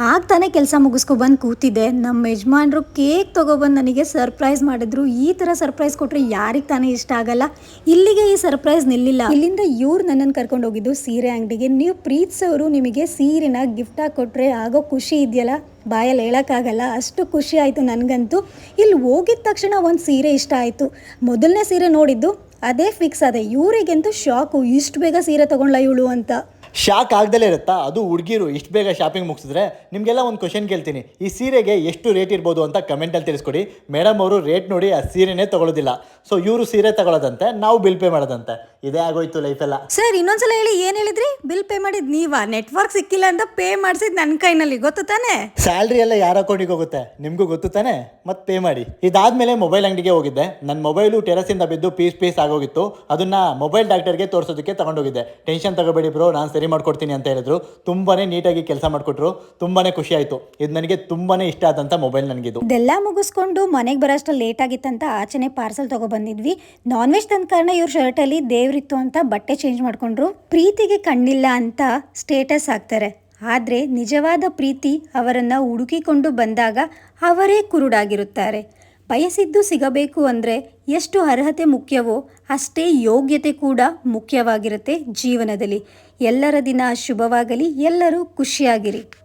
ಆಗ ತಾನೇ ಕೆಲಸ ಮುಗಿಸ್ಕೊ ಬಂದು ಕೂತಿದ್ದೆ. ನಮ್ಮ ಯಜಮಾನ್ರು ಕೇಕ್ ತೊಗೊಬಂದು ನನಗೆ ಸರ್ಪ್ರೈಸ್ ಮಾಡಿದ್ರು. ಈ ಥರ ಸರ್ಪ್ರೈಸ್ ಕೊಟ್ಟರೆ ಯಾರಿಗೆ ತಾನೇ ಇಷ್ಟ ಆಗಲ್ಲ? ಇಲ್ಲಿಗೆ ಈ ಸರ್ಪ್ರೈಸ್ ನಿಲ್ಲಿಲ್ಲ. ಇಲ್ಲಿಂದ ಇವ್ರು ನನ್ನನ್ನು ಕರ್ಕೊಂಡು ಹೋಗಿದ್ದು ಸೀರೆ ಅಂಗಡಿಗೆ. ನೀವು ಪ್ರೀತಿಸೋರು ನಿಮಗೆ ಸೀರೆನ ಗಿಫ್ಟಾಗಿ ಕೊಟ್ಟರೆ ಆಗೋ ಖುಷಿ ಇದೆಯಲ್ಲ? ಬಾಯಲ್ಲಿ ಹೇಳೋಕ್ಕಾಗಲ್ಲ. ಅಷ್ಟು ಖುಷಿ ಆಯಿತು ನನಗಂತೂ. ಇಲ್ಲಿ ಹೋಗಿದ ತಕ್ಷಣ ಒಂದು ಸೀರೆ ಇಷ್ಟ ಆಯಿತು. ಮೊದಲನೇ ಸೀರೆ ನೋಡಿದ್ದು ಅದೇ ಫಿಕ್ಸ್ ಅದೇ ಇವರಿಗಂತೂ ಶಾಕು ಇಷ್ಟು ಬೇಗ ಸೀರೆ ತೊಗೊಂಡ್ಲ ಇವಳು ಅಂತ. ಶಾಕ್ ಆಗ್ದಲೇ ಇರುತ್ತಾ? ಅದು ಹುಡುಗಿರು ಇಷ್ಟು ಬೇಗ ಶಾಪಿಂಗ್ ಮುಗಿಸಿದ್ರೆ ನಿಮಗೆಲ್ಲ ಒಂದು ಕ್ವಶನ್ ಕೇಳ್ತೀನಿ. ಈ ಸೀರೆಗೆ ಎಷ್ಟು ರೇಟ್ ಇರ್ಬೋದು ಅಂತ ಕಮೆಂಟಲ್ಲಿ ತಿಳಿಸ್ಕೊಡಿ. ಮೇಡಮ್ ಅವರು ರೇಟ್ ನೋಡಿ ಆ ಸೀರೆನೇ ತಗೊಳ್ಳೋದಿಲ್ಲ ಸೊ ಇವರು ಸೀರೆ ತಗೊಳ್ಳೋದಂತೆ ನಾವು ಬಿಲ್ ಪೇ ಮಾಡೋದಂತೆ. ಇದೇ ಆಗೋಯ್ತು ಲೈಫೆಲ್ಲ ಸರ್ ಇನ್ನೊಂದ್ಸಲ ಹೇಳಿ ಏನು ಹೇಳಿದ್ರಿ? ಬಿಲ್ ಪೇ ಮಾಡಿದ್ ನೀವಾ? ನೆಟ್ವರ್ಕ್ ಸಿಕ್ಕಿಲ್ಲ ಅಂತ ಪೇ ಮಾಡಿಸಿದ್ ನನ್ನ ಕೈನಲ್ಲಿ ಗೊತ್ತು ತಾನೆ? ಸ್ಯಾಲ್ರಿ ಎಲ್ಲ ಯಾರ ಅಕೌಂಟಿಗೆ ಹೋಗುತ್ತೆ? ನಿಮಗೂ ಗೊತ್ತು ತಾನೆ? ಮತ್ತೆ ಪೇ ಮಾಡಿ. ಇದಾದ್ಮೇಲೆ ಮೊಬೈಲ್ ಅಂಗಡಿಗೆ ಹೋಗಿದ್ದೆ. ನನ್ನ ಮೊಬೈಲು ಟೆರಸಿಂದ ಬಿದ್ದು ಪೀಸ್ ಪೀಸ್ ಆಗೋಗಿತ್ತು. ಅದನ್ನ ಮೊಬೈಲ್ ಡಾಕ್ಟರ್ಗೆ ತೋರಿಸೋದಕ್ಕೆ ತಗೊಂಡೋಗಿದ್ದೆ. ಟೆನ್ಷನ್ ತಗೋಬೇಡಿ ಬ್ರೋ ನಾನು ಸರಿ ಮಾಡ್ಕೊಡ್ತೀನಿ ಅಂತ ಹೇಳಿದ್ರು. ತುಂಬಾನೇ ನೀಟಾಗಿ ಕೆಲಸ ಮಾಡಿಕೊಟ್ರು. ತುಂಬಾನೇ ಖುಷಿ ಆಯಿತು. ಇದು ನನಗೆ ತುಂಬಾನೇ ಇಷ್ಟ ಆದಂಥ ಮೊಬೈಲ್ ನನಗಿದು. ಇದೆಲ್ಲ ಮುಗಿಸ್ಕೊಂಡು ಮನೆಗೆ ಬರೋಷ್ಟು ಲೇಟ್ ಆಗಿತ್ತಂತ ಆಚೆನೆ ಪಾರ್ಸಲ್ ತಗೊಬಂದಿದ್ವಿ ನಾನ್ ವೆಜ್ ತಂದ ಕಾರಣ ಇವ್ರ ಶರ್ಟಲ್ಲಿ ದೇವ್ರಿತ್ತು ಅಂತ ಬಟ್ಟೆ ಚೇಂಜ್ ಮಾಡ್ಕೊಂಡ್ರು. ಪ್ರೀತಿಗೆ ಕಣ್ಣಿಲ್ಲ ಅಂತ ಸ್ಟೇಟಸ್ ಹಾಕ್ತಾರೆ. ಆದರೆ ನಿಜವಾದ ಪ್ರೀತಿ ಅವರನ್ನು ಹುಡುಕಿಕೊಂಡು ಬಂದಾಗ ಅವರೇ ಕುರುಡಾಗಿರುತ್ತಾರೆ. ಬಯಸಿದ್ದು ಸಿಗಬೇಕು ಅಂದರೆ ಎಷ್ಟು ಅರ್ಹತೆ ಮುಖ್ಯವೋ ಅಷ್ಟೇ ಯೋಗ್ಯತೆ ಕೂಡ ಮುಖ್ಯವಾಗಿರುತ್ತೆ ಜೀವನದಲ್ಲಿ. ಎಲ್ಲರ ದಿನ ಶುಭವಾಗಲಿ ಎಲ್ಲರೂ ಖುಷಿಯಾಗಿರಿ.